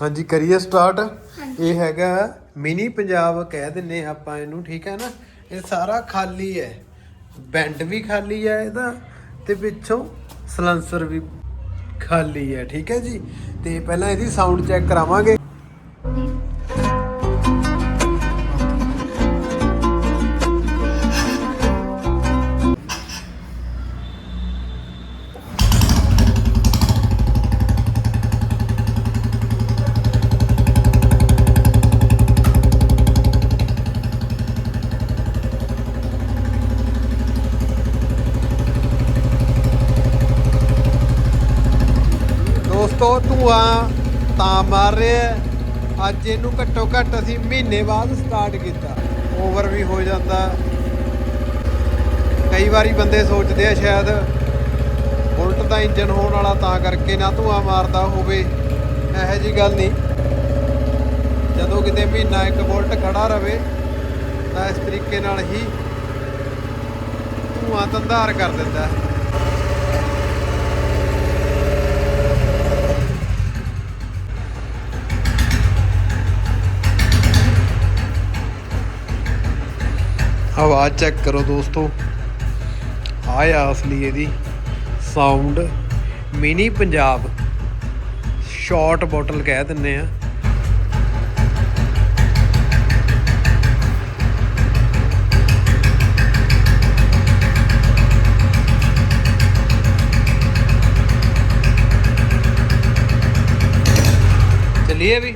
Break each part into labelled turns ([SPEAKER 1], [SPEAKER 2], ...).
[SPEAKER 1] ਹਾਂਜੀ ਕਰੀਏ ਸਟਾਰਟ ਇਹ ਹੈਗਾ ਮਿਨੀ ਪੰਜਾਬ ਕਹਿ ਦਿੰਨੇ ਆਪਾਂ ਇਹਨੂੰ ਠੀਕ ਹੈ ਨਾ? ਇਹ ਸਾਰਾ ਖਾਲੀ ਹੈ। ਬੈਂਡ ਵੀ ਖਾਲੀ ਹੈ ਇਹਦਾ ਤੇ ਪਿੱਛੋਂ ਸਲੈਂਸਰ ਵੀ ਖਾਲੀ ਹੈ ਠੀਕ ਹੈ ਜੀ? ਤੇ ਪਹਿਲਾਂ ਇਹਦੀ ਸਾਊਂਡ ਚੈੱਕ ਕਰਾਵਾਂਗੇ। ਮਾਰ ਰਿਹਾ ਹੈ। ਅੱਜ ਇਹਨੂੰ ਘੱਟੋ ਘੱਟ ਅਸੀਂ ਮਹੀਨੇ ਬਾਅਦ ਸਟਾਰਟ ਕੀਤਾ। ਓਵਰ ਵੀ ਹੋ ਜਾਂਦਾ। ਕਈ ਵਾਰੀ ਬੰਦੇ ਸੋਚਦੇ ਆ ਸ਼ਾਇਦ ਬੁਲਟ ਦਾ ਇੰਜਨ ਹੋਣ ਵਾਲਾ ਤਾਂ ਕਰਕੇ ਨਾ ਧੂਆਂ ਮਾਰਦਾ ਹੋਵੇ। ਇਹੋ ਜੀ ਗੱਲ ਨਹੀਂ। ਜਦੋਂ ਕਿਤੇ ਮਹੀਨਾ ਇੱਕ ਬੁਲਟ ਖੜਾ ਰਵੇ, ਤਾਂ ਇਸ ਤਰੀਕੇ ਨਾਲ ਹੀ ਧੂਆਂ ਤੰਦਾਰ ਕਰ ਦਿੰਦਾ। ਹੈ ਆਵਾਜ਼ ਚੈੱਕ ਕਰੋ ਦੋਸਤੋ ਆਇਆ ਅਸਲੀ ਇਹਦੀ sound mini Punjab short bottle ਕਹਿ ਦਿੰਨੇ ਆ ਚਲਿਏ ਵੀ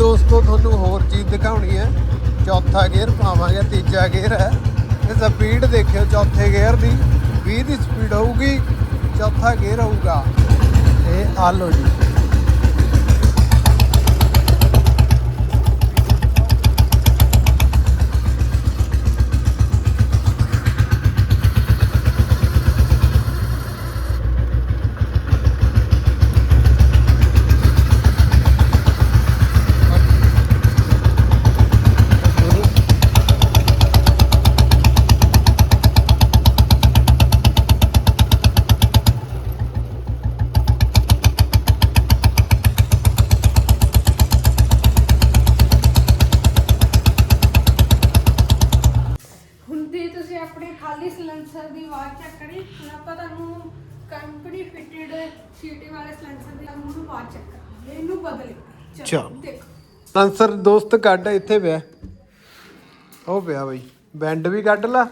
[SPEAKER 1] ਦੋਸਤੋ, ਤੁਹਾਨੂੰ ਹੋਰ ਚੀਜ਼ ਦਿਖਾਉਣੀ ਹੈ। ਚੌਥਾ ਗੇਅਰ ਪਾਵਾਂਗੇ, ਤੀਜਾ ਗੇਅਰ ਹੈ। ਇਹ ਸਪੀਡ ਦੇਖਿਓ, ਚੌਥੇ ਗੇਅਰ ਦੀ। 20 ਦੀ ਸਪੀਡ ਹੋਊਗੀ, ਚੌਥਾ ਗੇਅਰ ਹੋਊਗਾ। ਇਹ ਆ ਲਓ ਜੀ
[SPEAKER 2] ਹੁਣ ਦੀ ਤੁਸੀਂ ਆਪਣੇ ਖਾਲੀ ਸਿਲੰਸਰ ਦੀ ਆਵਾਜ਼ ਚੈੱਕ ਕਰੀ ਹੁਣ ਆਪਾਂ ਤੁਹਾਨੂੰ ਕੰਪਨੀ ਫਿਟਡ ਸੀਟੀ ਵਾਲੇ ਸਿਲੰਸਰ ਦੀ ਤੁਹਾਨੂੰ ਆਵਾਜ਼ ਚੈੱਕ ਕਰਾਂਗੇ ਇਹਨੂੰ ਬਦਲੇ।
[SPEAKER 1] ਚਲੋ।
[SPEAKER 2] ਦੇਖੋ।
[SPEAKER 1] ਆਨਸਰ ਦੋਸਤ ਕੱਢ ਇੱਥੇ ਪਿਆ। ਉਹ ਪਿਆ ਬਈ। ਬੈਂਡ ਵੀ ਕੱਢ ਲਾ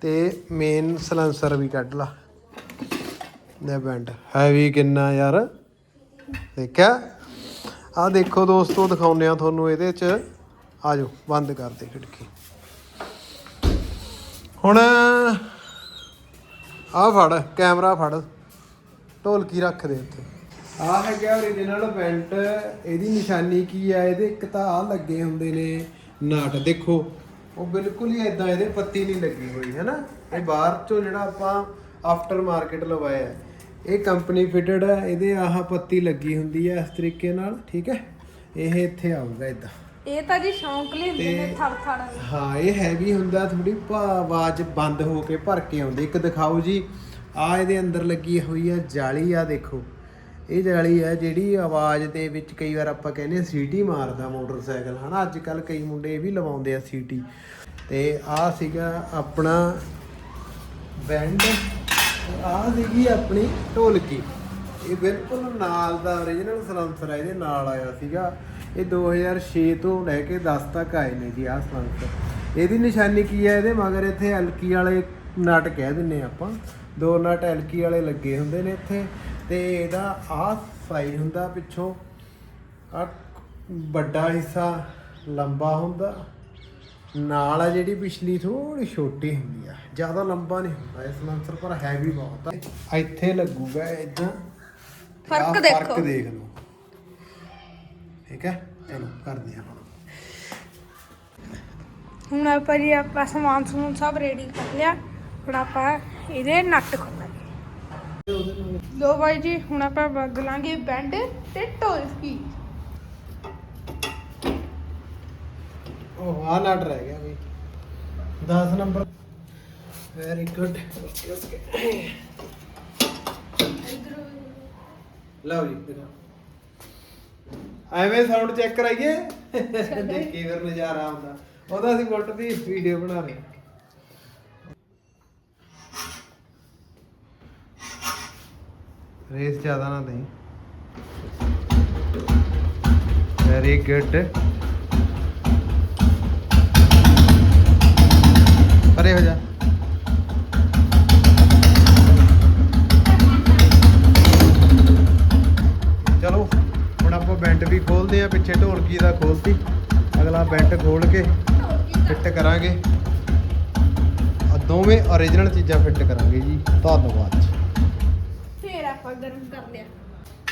[SPEAKER 1] ਤੇ ਮੇਨ ਸਲੈਂਸਰ ਵੀ ਕੱਢ ਲਾ। ਨੇ ਬੈਂਡ। ਹੈਵੀ ਕਿੰਨਾ ਯਾਰ। ਦੇਖਿਆ? ਆ ਦੇਖੋ ਦੋਸਤੋ ਦਿਖਾਉਂਦੇ ਆ ਤੁਹਾਨੂੰ ਇਹਦੇ ਚ। ਆ ਜਾਓ ਬੰਦ ਕਰ ਦੇ ਖਿੜਕੀ। ਹੁਣ ਆ ਫੜ, ਕੈਮਰਾ ਫੜ। ਢੋਲਕੀ ਰੱਖ ਦੇ ਉੱਤੇ। ਆ ਹੈਗਾ origignal ਪੈਂਟ ਇਹਦੀ ਨਿਸ਼ਾਨੀ ਕੀ ਆ? ਇਹਦੇ ਇੱਕ ਤਾਂ ਆ ਲੱਗੇ ਹੁੰਦੇ ਨੇ ਨਾਟ। ਦੇਖੋ, ਉਹ ਬਿਲਕੁਲ ਹੀ ਇਦਾਂ ਇਹਦੇ ਪੱਤੀ ਨਹੀਂ ਲੱਗੀ ਹੋਈ, ਹੈ ਨਾ? ਇਹ ਬਾਹਰ ਚੋਂ ਜਿਹੜਾ ਆਪਾਂ ਆਫਟਰ ਮਾਰਕੀਟ ਲਵਾਇਆ ਇਹ ਕੰਪਨੀ ਫਿਟਡ ਹੈ, ਇਹਦੇ ਆਹ ਪੱਤੀ ਲੱਗੀ ਹੁੰਦੀ ਹੈ ਇਸ ਤਰੀਕੇ ਨਾਲ, ਠੀਕ ਹੈ? ਇਹ ਇੱਥੇ ਆਊਗਾ ਇਦਾਂ
[SPEAKER 2] ਇਹ ਤਾਂ ਜੀ ਸ਼ੌਂਕ ਲਈ ਹੁੰਦੇ ਨੇ ਥੜ ਥੜ
[SPEAKER 1] ਹਾਂ ਇਹ ਹੈਵੀ ਹੁੰਦਾ ਥੋੜੀ ਆਵਾਜ਼ ਬੰਦ ਹੋ ਕੇ ਭਰ ਕੇ ਆਉਂਦੀ। ਇੱਕ ਦਿਖਾਓ ਜੀ ਆ ਇਹਦੇ ਅੰਦਰ ਲੱਗੀ ਹੋਈ ਆ ਜਾਲੀ ਆ ਦੇਖੋ। ਇਹ ਜਾਲੀ ਆ ਜਿਹੜੀ ਆਵਾਜ਼ ਦੇ ਵਿੱਚ ਕਈ ਵਾਰ ਆਪਾਂ ਕਹਿੰਦੇ ਆ ਸੀਟੀ ਮਾਰਦਾ ਮੋਟਰਸਾਈਕਲ ਹਨਾ? ਅੱਜ ਕੱਲ ਕਈ ਮੁੰਡੇ ਇਹ ਵੀ ਲਵਾਉਂਦੇ ਆ ਸੀਟੀ। ਤੇ ਆ ਸੀਗਾ ਆਪਣਾ ਬੈਂਡ ਆ ਸੀਗੀ ਆਪਣੀ ਢੋਲਕੀ। ਇਹ ਬਿਲਕੁਲ ਨਾਲ ਦਾ origignal ਸਲੰਸਰ ਆ ਇਹਦੇ ਨਾਲ ਆਇਆ ਸੀਗਾ। ਇਹ 2006 ਤੋਂ ਲੈ ਕੇ 10 ਤੱਕ ਆਏ ਨੇ ਜੀ ਆਹ ਸਲੰਸਰ ਇਹਦੀ ਨਿਸ਼ਾਨੀ ਕੀ ਹੈ ਇਹਦੇ? ਮਗਰ ਇੱਥੇ ਐਲਕੀ ਵਾਲੇ ਨਟ ਕਹਿ ਦਿੰਨੇ ਆਪਾਂ। ਦੋ ਨਟ ਐਲਕੀ ਵਾਲੇ ਲੱਗੇ ਹੁੰਦੇ ਨੇ ਇੱਥੇ। ਤੇ ਇਹਦਾ ਆਹ ਸਾਈਜ਼ ਹੁੰਦਾ ਪਿੱਛੋਂ। ਆ ਵੱਡਾ ਹਿੱਸਾ ਲੰਬਾ ਹੁੰਦਾ। ਨਾਲ ਆ ਜਿਹੜੀ ਪਿਛਲੀ ਥੋੜੀ ਛੋਟੀ ਹੁੰਦੀ ਆ। ਜ਼ਿਆਦਾ ਲੰਬਾ ਨਹੀਂ ਹੁੰਦਾ ਇਸ ਸਲੰਸਰ ਪਰ ਹੈਵੀ ਬਹੁਤ ਆ। ਇੱਥੇ ਲੱਗੂਗਾ ਇਦਾਂ
[SPEAKER 2] ਫ਼ਰਕ
[SPEAKER 1] ਫ਼ਰਕ
[SPEAKER 2] ਦੇਖੋ।
[SPEAKER 1] ਦੇਖ ਲਓ। ਠੀਕ ਹੈ? ਚਲੋ ਕਰਦੇ ਹਾਂ ਹੁਣ।
[SPEAKER 2] ਹੁਣ ਆਪਾਂ ਜੀ ਆਪਾਂ ਸਮਾਨ ਸਮੂਨ ਸਭ ਰੈਡੀ ਕਰ ਲਿਆ। ਹੁਣ ਆਪਾਂ ਇਹਦੇ ਨੱਟ ਖੋਲਾਂਗੇ। ਲੋ ਬਾਈ ਜੀ ਹੁਣ ਆਪਾਂ ਬਦਲਾਂਗੇ ਬੈਂਡ ਤੇ ਢੋਲਕੀ
[SPEAKER 1] ਉਹ ਆ ਨਟ ਰਹਿ ਗਿਆ ਬਈ। 10 number. Very good okay okay ਲਓ ਜੀ ਦੇਖੋ ਐਵੇਂ ਸਾਊਂਡ ਚੈੱਕ ਕਰਾਈਏ। ਦੇਖੀ ਫਿਰ ਨਜ਼ਾਰਾ ਆਉਂਦਾ। ਉਹਦਾ ਅਸੀਂ ਬੁਲਟ ਦੀ ਵੀਡੀਓ ਬਣਾ ਹਾਂ ਰੇਸ ਜ਼ਿਆਦਾ ਨਾ ਦੇਈ। ਵੈਰੀ ਗੁੱਡ ਪਰੇ ਹੋ ਜਾ। ਬੈਂਟ ਵੀ ਖੋਲਦੇ ਆ ਪਿੱਛੇ ਢੋਲਕੀ ਦਾ ਖੋਲਤੀ। ਅਗਲਾ ਬੈਂਟ ਖੋਲ ਕੇ ਫਿੱਟ ਕਰਾਂਗੇ। ਆ ਦੋਵੇਂ origignal ਚੀਜ਼ਾਂ ਫਿੱਟ ਕਰਾਂਗੇ ਜੀ। ਧੰਨਵਾਦ
[SPEAKER 2] ਫੇਰ ਆਪਾਂ ਗਰਮ ਕਰ ਲਿਆ।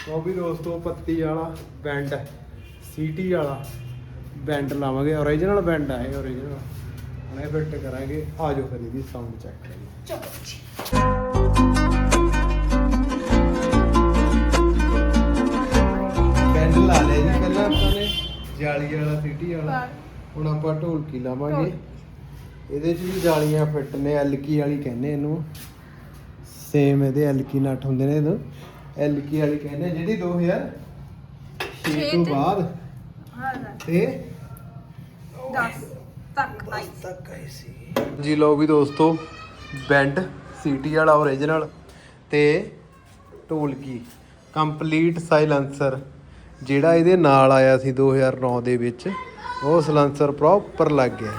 [SPEAKER 1] ਉਹ ਵੀ ਦੋਸਤੋ ਪੱਤੀ ਵਾਲਾ ਬੈਂਡ ਸੀਟੀ ਵਾਲਾ ਬੈਂਡ ਲਾਵਾਂਗੇ। origignal ਬੈਂਡ ਆ ਇਹ origignal ਹੁਣ ਇਹ ਫਿੱਟ ਕਰਾਂਗੇ। ਆ ਜਾਓ ਫਿਰ ਇਹਦੀ ਸਾਊਂਡ ਚੈੱਕ ਕਰੀਏ।
[SPEAKER 2] ਚਲੋ ਜੀ।
[SPEAKER 1] ਬੈਂਡ ਲਾ ਲਿਆ ਜੀ ਪਹਿਲਾਂ ਆਪਾਂ ਨੇ ਜਾਲੀ ਵਾਲਾ ਸੀਟੀ ਵਾਲਾ।
[SPEAKER 2] ਬਾਹਰ।
[SPEAKER 1] ਹੁਣ ਆਪਾਂ ਢੋਲਕੀ ਲਾਵਾਂਗੇ।
[SPEAKER 2] ਢੋਲਕੀ।
[SPEAKER 1] ਇਹਦੇ 'ਚ ਵੀ ਜਾਲੀਆਂ ਫਿੱਟ ਨੇ ਐਲਕੀ ਵਾਲੀ ਕਹਿੰਦੇ ਇਹਨੂੰ। ਸੇਮ ਇਹਦੇ ਐਲਕੀ ਨਟ ਹੁੰਦੇ ਨੇ ਇਹਨੂੰ ਐਲਕੀ ਵਾਲੀ ਕਹਿੰਦੇ ਆ, ਜਿਹੜੀ 2006
[SPEAKER 2] ਛੇ
[SPEAKER 1] ਤੋਂ
[SPEAKER 2] ਤੇ-
[SPEAKER 1] ਬਾਅਦ।
[SPEAKER 2] ਹਾਂ।
[SPEAKER 1] ਤੇ
[SPEAKER 2] 10 ਤੱਕ ਆਈ।
[SPEAKER 1] ਤੱਕ ਆਈ ਸੀ। ਜੀ ਲੋ ਵੀ ਦੋਸਤੋ ਬੈਂਡ ਸੀਟੀ ਵਾਲਾ origignal ਤੇ ਢੋਲਕੀ। Complete silencer. ਜਿਹੜਾ ਇਹਦੇ ਨਾਲ ਆਇਆ ਸੀ 2009 ਦੇ ਵਿੱਚ, ਉਹ ਸਲੈਂਸਰ ਪ੍ਰੋਪਰ ਲੱਗ ਗਿਆ।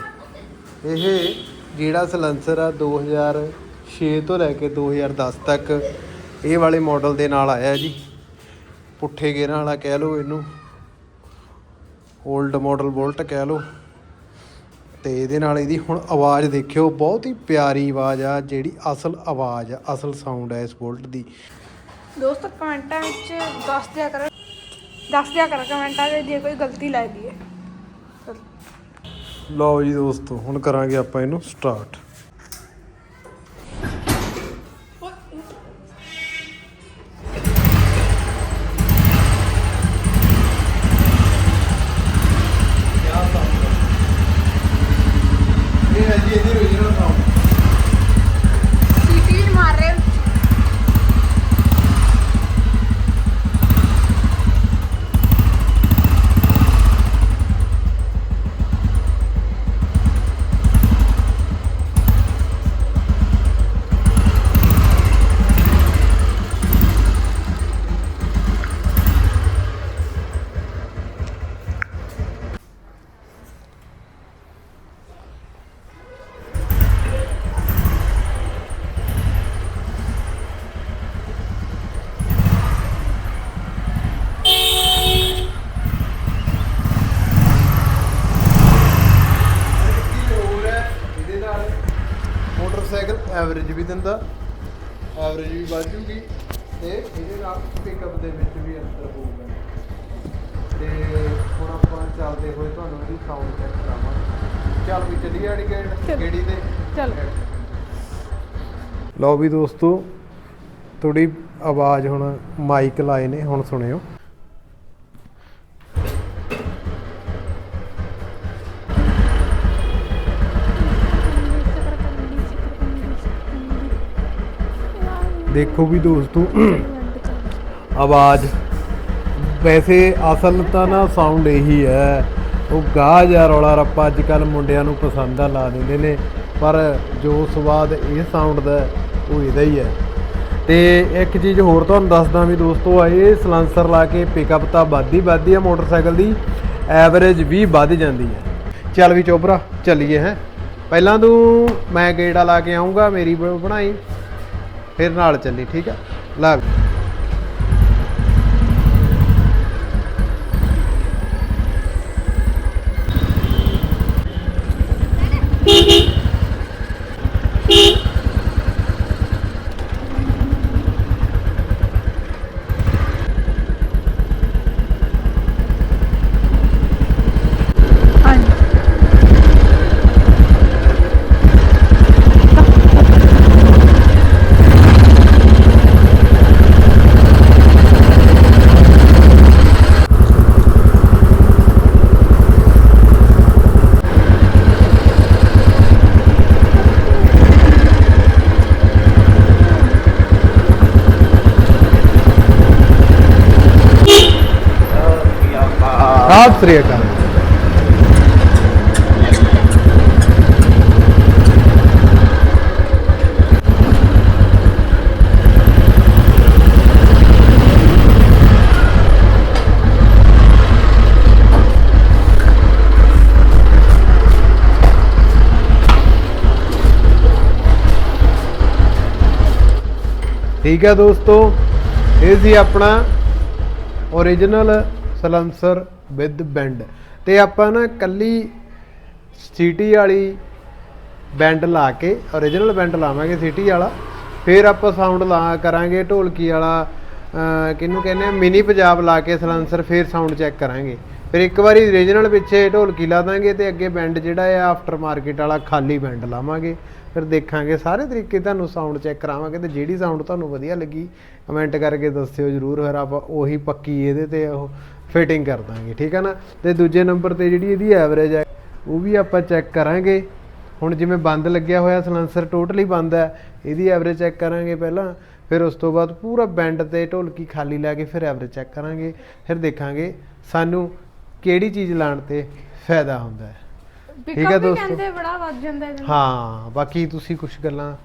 [SPEAKER 1] ਇਹ ਜਿਹੜਾ ਸਲੈਂਸਰ ਆ 2006 ਤੋਂ ਲੈ ਕੇ 2010 ਤੱਕ, ਇਹ ਵਾਲੇ ਮਾਡਲ ਦੇ ਨਾਲ ਆਇਆ ਜੀ। ਪੁੱਠੇ ਗੇਰਾਂ ਵਾਲਾ ਕਹਿ ਲਓ ਇਹਨੂੰ। 올ਡ ਮਾਡਲ ਬੋਲਟ ਕਹਿ ਲਓ। ਤੇ ਇਹਦੇ ਨਾਲ ਇਹਦੀ ਹੁਣ ਆਵਾਜ਼ ਦੇਖਿਓ, ਬਹੁਤ ਹੀ ਪਿਆਰੀ ਆਵਾਜ਼ ਆ, ਜਿਹੜੀ ਅਸਲ ਆਵਾਜ਼ ਆ, ਅਸਲ ਸਾਊਂਡ ਹੈ ਇਸ ਬੋਲਟ ਦੀ।
[SPEAKER 2] ਦੋਸਤੋ, ਕਮੈਂਟਾਂ ਵਿੱਚ ਦੱਸ ਦਿਆ ਕਰੋ ਦੱਸ ਦਿਆ ਕਰੋ ਕਮੈਂਟਾਂ ਵਿੱਚ ਜੇ ਕੋਈ ਗਲਤੀ ਲੱਗਦੀ ਹੈ।
[SPEAKER 1] ਲਓ ਜੀ ਦੋਸਤੋ, ਹੁਣ ਕਰਾਂਗੇ ਆਪਾਂ ਇਹਨੂੰ ਸਟਾਰਟ
[SPEAKER 2] ਵੀ
[SPEAKER 1] ਦਿੰਦਾ ਐਵਰੇਜ ਵੀ ਵੱਧ ਜੂਗੀ ਤੇ ਇਹਦੇ ਨਾਲ ਪਿਕਅਪ ਦੇ ਵਿੱਚ ਵੀ ਅੰਤਰ ਹੋਊਗਾ ਤੇ ਹੁਣ ਆਪਾਂ ਚੱਲਦੇ ਹੋਏ ਤੁਹਾਨੂੰ ਇਹਦੀ ਸਾਊਂਡ ਚੈੱਕ ਕਰਾਵਾਂਗੇ ਚੱਲ ਵੀ ਚੱਲੀਏ ਆੜੀ
[SPEAKER 2] ਚੱਲ।
[SPEAKER 1] ਕਿਹੜੀ ਤੇ
[SPEAKER 2] ਚੱਲ।
[SPEAKER 1] ਲਓ ਵੀ ਦੋਸਤੋ ਥੋੜੀ ਆਵਾਜ਼ ਹੁਣ ਮਾਈਕ ਲਾਏ ਨੇ ਹੁਣ ਸੁਣਿਓ ਦੇਖੋ ਵੀ ਦੋਸਤੋ, ਆਵਾਜ਼। ਵੈਸੇ ਅਸਲ ਤਾਂ ਨਾ ਸਾਊਂਡ ਇਹੀ ਹੈ। ਉਹ ਗਾਹ ਜਾਂ ਰੌਲਾ ਰੱਪਾ ਅੱਜ ਕੱਲ ਮੁੰਡਿਆਂ ਨੂੰ ਪਸੰਦ ਆ, ਲਾ ਦਿੰਦੇ ਨੇ। ਪਰ ਜੋ ਸਵਾਦ ਇਹ ਸਾਊਂਡ ਦਾ ਉਹ ਇਹਦਾ ਹੀ ਹੈ। ਤੇ ਇੱਕ ਚੀਜ਼ ਹੋਰ ਤੁਹਾਨੂੰ ਦੱਸਦਾ ਵੀ ਦੋਸਤੋ ਇਹ ਸਲੈਂਸਰ ਲਾ ਕੇ ਪਿਕਅਪ ਤਾਂ ਵੱਧਦੀ ਵੱਧਦੀ ਆ ਮੋਟਰਸਾਈਕਲ ਦੀ। ਐਵਰੇਜ ਵੀ ਵੱਧ ਜਾਂਦੀ ਹੈ। ਚੱਲ ਵੀ ਚੋਬਰਾ ਚੱਲੀਏ ਹੈ। ਪਹਿਲਾਂ ਤੂੰ ਮੈਂ ਗੇੜਾ ਲਾ ਕੇ ਆਉਂਗਾ ਮੇਰੀ ਬਣਾਈ। ਫਿਰ ਨਾਲ ਚੱਲੀ ਠੀਕ ਹੈ ਲਾ ਵੀ। ਸਤਿ ਸ੍ਰੀ ਅਕਾਲ ਠੀਕ ਹੈ ਦੋਸਤੋ ਇਹ ਸੀ ਆਪਣਾ ਓਰੀਜਨਲ ਸਲੈਂਸਰ ਵਿਦ ਬੈਂਡ ਤੇ ਆਪਾਂ ਨਾ ਕੱਲੀ ਸਿਟੀ ਵਾਲੀ ਬੈਂਡ ਲਾ ਕੇ ਓਰੀਜਨਲ ਬੈਂਡ ਲਾਵਾਂਗੇ ਸਿਟੀ ਵਾਲਾ, ਫਿਰ ਆਪਾਂ ਸਾਊਂਡ ਲਾ ਕਰਾਂਗੇ ਢੋਲਕੀ ਵਾਲਾ ਕਿਹਨੂੰ ਕਹਿੰਦੇ ਆ ਮਿਨੀ ਪੰਜਾਬ ਲਾ ਕੇ ਸਲੈਂਸਰ ਫਿਰ ਸਾਊਂਡ ਚੈੱਕ ਕਰਾਂਗੇ। ਫਿਰ ਇੱਕ ਵਾਰੀ ਓਰੀਜਨਲ ਪਿੱਛੇ ਢੋਲਕੀ ਲਾ ਦਾਂਗੇ ਤੇ ਅੱਗੇ ਬੈਂਡ ਜਿਹੜਾ ਆ ਆਫਟਰ ਮਾਰਕੀਟ ਵਾਲਾ ਖਾਲੀ ਬੈਂਡ ਲਾਵਾਂਗੇ। ਫਿਰ ਦੇਖਾਂਗੇ ਸਾਰੇ ਤਰੀਕੇ ਤੁਹਾਨੂੰ ਸਾਊਂਡ ਚੈੱਕ ਕਰਾਵਾਂਗੇ ਤੇ ਜਿਹੜੀ ਸਾਊਂਡ ਤੁਹਾਨੂੰ ਵਧੀਆ ਲੱਗੀ ਕਮੈਂਟ ਕਰਕੇ ਦੱਸਿਓ ਜਰੂਰ, ਫਿਰ ਆਪਾਂ ਉਹੀ ਪੱਕੀ ਇਹਦੇ ਤੇ ਉਹ ਫਿਟਿੰਗ ਕਰ ਦਾਂਗੇ ਠੀਕ ਹੈ ਨਾ? ਤੇ ਦੂਜੇ ਨੰਬਰ ਤੇ ਜਿਹੜੀ ਇਹਦੀ ਐਵਰੇਜ ਹੈ ਉਹ ਵੀ ਆਪਾਂ ਚੈੱਕ ਕਰਾਂਗੇ। ਹੁਣ ਜਿਵੇਂ ਬੰਦ ਲੱਗਿਆ ਹੋਇਆ ਸਲੈਂਸਰ ਟੋਟਲੀ ਬੰਦ ਹੈ ਇਹਦੀ ਐਵਰੇਜ ਚੈੱਕ ਕਰਾਂਗੇ ਪਹਿਲਾਂ ਫਿਰ ਉਸ ਤੋਂ ਬਾਅਦ ਪੂਰਾ ਬੈਂਡ ਤੇ ਢੋਲਕੀ ਖਾਲੀ ਲੈ ਕੇ ਫਿਰ ਐਵਰੇਜ ਚੈੱਕ ਕਰਾਂਗੇ। ਫਿਰ ਦੇਖਾਂਗੇ ਸਾਨੂੰ ਕਿਹੜੀ ਚੀਜ਼ ਲਾਣ ਤੇ ਫਾਇਦਾ ਹੁੰਦਾ ਹੈ। ਠੀਕ ਹੈ ਦੋਸਤੋ।
[SPEAKER 2] ਕਹਿੰਦੇ ਬੜਾ ਵੱਧ ਜਾਂਦਾ ਨਾਲ।
[SPEAKER 1] ਹਾਂ ਬਾਕੀ ਤੁਸੀਂ ਕੁਝ ਗੱਲਾਂ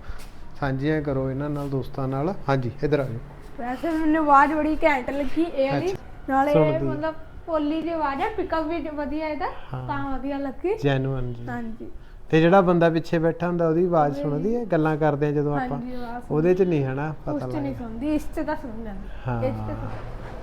[SPEAKER 1] ਸਾਂਝੀਆਂ ਕਰੋ ਇਹਨਾਂ ਨਾਲ ਦੋਸਤਾਂ ਨਾਲ। ਹਾਂਜੀ ਇੱਧਰ ਆ ਜਾਓ।
[SPEAKER 2] ਵੈਸੇ ਮੈਨੂੰ ਆਵਾਜ਼ ਬੜੀ ਘੈਂਟ ਲੱਗੀ ਇਹ ਵਾਲੀ। ਨਾਲੇ
[SPEAKER 1] ਸੁਣਦੀ।
[SPEAKER 2] ਮਤਲਬ ਪੋਲੀ ਦੀ ਆਵਾਜ਼ ਹੈ ਪਿਕਅਪ ਵੀ ਵਧੀਆ ਇਹਦਾ
[SPEAKER 1] ਹਾਂ।
[SPEAKER 2] ਤਾਂ ਵਧੀਆ ਲੱਗੀ।
[SPEAKER 1] ਜੈਨੂਅਨ ਜੀ।
[SPEAKER 2] ਹਾਂਜੀ।
[SPEAKER 1] ਤੇ ਜਿਹੜਾ ਬੰਦਾ ਪਿੱਛੇ ਬੈਠਾ ਹੁੰਦਾ ਉਹਦੀ ਆਵਾਜ਼ ਸੁਣਦੀ ਹੈ? ਗੱਲਾਂ ਕਰਦੇ ਆ ਜਦੋਂ ਆਪਾਂ।
[SPEAKER 2] ਹਾਂਜੀ ਆਵਾਜ਼
[SPEAKER 1] ਉਹਦੇ 'ਚ ਨਹੀਂ ਹਨਾ
[SPEAKER 2] ਉਸ
[SPEAKER 1] ਪਤਾ
[SPEAKER 2] ਚ ਨਹੀਂ
[SPEAKER 1] ਲੱਗਦਾ।
[SPEAKER 2] ਸੁਣਦੀ ਇਸ ਚ ਤਾਂ ਸੁਣ ਜਾਂਦੀ
[SPEAKER 1] ਹਾਂ।
[SPEAKER 2] ਇਸ ਚ ਤਾਂ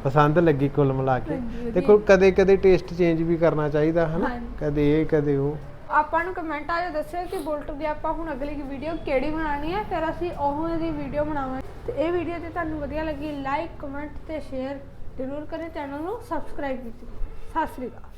[SPEAKER 1] ਪਸੰਦ ਲੱਗੀ ਕੁੱਲ ਮਿਲਾ ਕੇ।
[SPEAKER 2] ਹਾਂਜੀ,
[SPEAKER 1] ਤੇ ਕੋਈ ਕਦੇ ਕਦੇ ਟੇਸਟ ਚੇਂਜ ਵੀ ਕਰਨਾ ਚਾਹੀਦਾ ਹਨਾ।
[SPEAKER 2] ਹਾਂਜੀ।
[SPEAKER 1] ਕਦੇ ਇਹ ਕਦੇ ਉਹ।
[SPEAKER 2] ਆਪਾਂ ਨੂੰ ਕਮੈਂਟ ਆ ਦੱਸਿਓ ਕਿ ਬੁਲਟ ਦੀ ਆਪਾਂ ਹੁਣ ਅਗਲੀ ਵੀਡੀਓ ਕਿਹੜੀ ਬਣਾਉਣੀ ਹੈ ਫਿਰ ਅਸੀਂ ਉਹ ਦੀ ਵੀਡੀਓ ਬਣਾਵਾਂਗੇ। ਤੇ ਇਹ ਵੀਡੀਓ ਤੇ ਤੁਹਾਨੂੰ ਵਧੀਆ ਲੱਗੀ ਲਾਈਕ ਕਮੈਂਟ ਤੇ ਸ਼ੇਅਰ ਜ਼ਰੂਰ ਕਰੇ ਚੈਨਲ ਨੂੰ ਸਬਸਕ੍ਰਾਈਬ ਕੀਤੀ। ਸਤਿ ਸ੍ਰੀ ਅਕਾਲ।